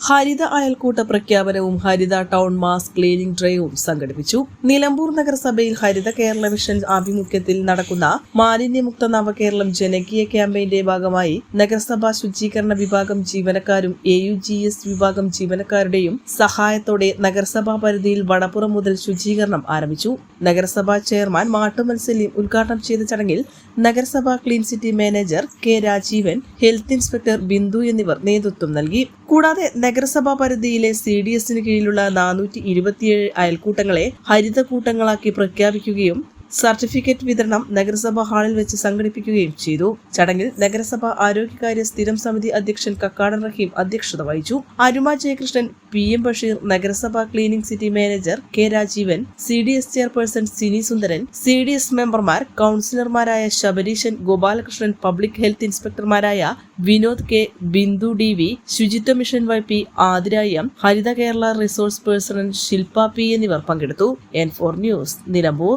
ഹരിത അയൽക്കൂട്ട പ്രഖ്യാപനവും ഹരിത ടൗൺ മാസ് ക്ലീനിംഗ് ഡ്രൈവും സംഘടിപ്പിച്ചു. നിലമ്പൂർ നഗരസഭയിൽ ഹരിത കേരള മിഷൻ ആഭിമുഖ്യത്തിൽ നടക്കുന്ന മാലിന്യമുക്ത നവകേരളം ജനകീയ ക്യാമ്പയിന്റെ ഭാഗമായി നഗരസഭാ ശുചീകരണ വിഭാഗം ജീവനക്കാരും എ യു ജി എസ് വിഭാഗം ജീവനക്കാരുടെയും സഹായത്തോടെ നഗരസഭാ പരിധിയിൽ വടപ്പുറം മുതൽ ശുചീകരണം ആരംഭിച്ചു. നഗരസഭാ ചെയർമാൻ മാട്ടുമൽ ഉദ്ഘാടനം ചെയ്ത ചടങ്ങിൽ നഗരസഭാ clean city manager K Rajeevan health inspector Bindu എന്നിവർ നേതൃത്വം നൽകി. കൂടാതെ നഗരസഭാ പരിധിയിലെ സി ഡി എസിന് കീഴിലുള്ള നാനൂറ്റി ഇരുപത്തിയേഴ് അയൽക്കൂട്ടങ്ങളെ ഹരിതക്കൂട്ടങ്ങളാക്കി പ്രഖ്യാപിക്കുകയും സർട്ടിഫിക്കറ്റ് വിതരണം നഗരസഭാ ഹാളിൽ വെച്ച് സംഘടിപ്പിക്കുകയും ചെയ്തു. ചടങ്ങിൽ നഗരസഭാ ആരോഗ്യകാര്യ സ്ഥിരം സമിതി അധ്യക്ഷൻ കക്കാടൻ റഹീം അധ്യക്ഷത വഹിച്ചു. അരുമ ജയകൃഷ്ണൻ പി എം ബഷീർ നഗരസഭാ cleaning city manager K Rajeevan C D S chairperson Sini Sundaran C D S മെമ്പർമാർ കൌൺസിലർമാരായ Sabareesan Gopalakrishnan public health ഇൻസ്പെക്ടർമാരായ Vinod K Bindu D V Suchitwa mission Y P ആതിരായം Haritha Kerala resource person Shilpa P എന്നിവർ പങ്കെടുത്തു. N four news Nilambur.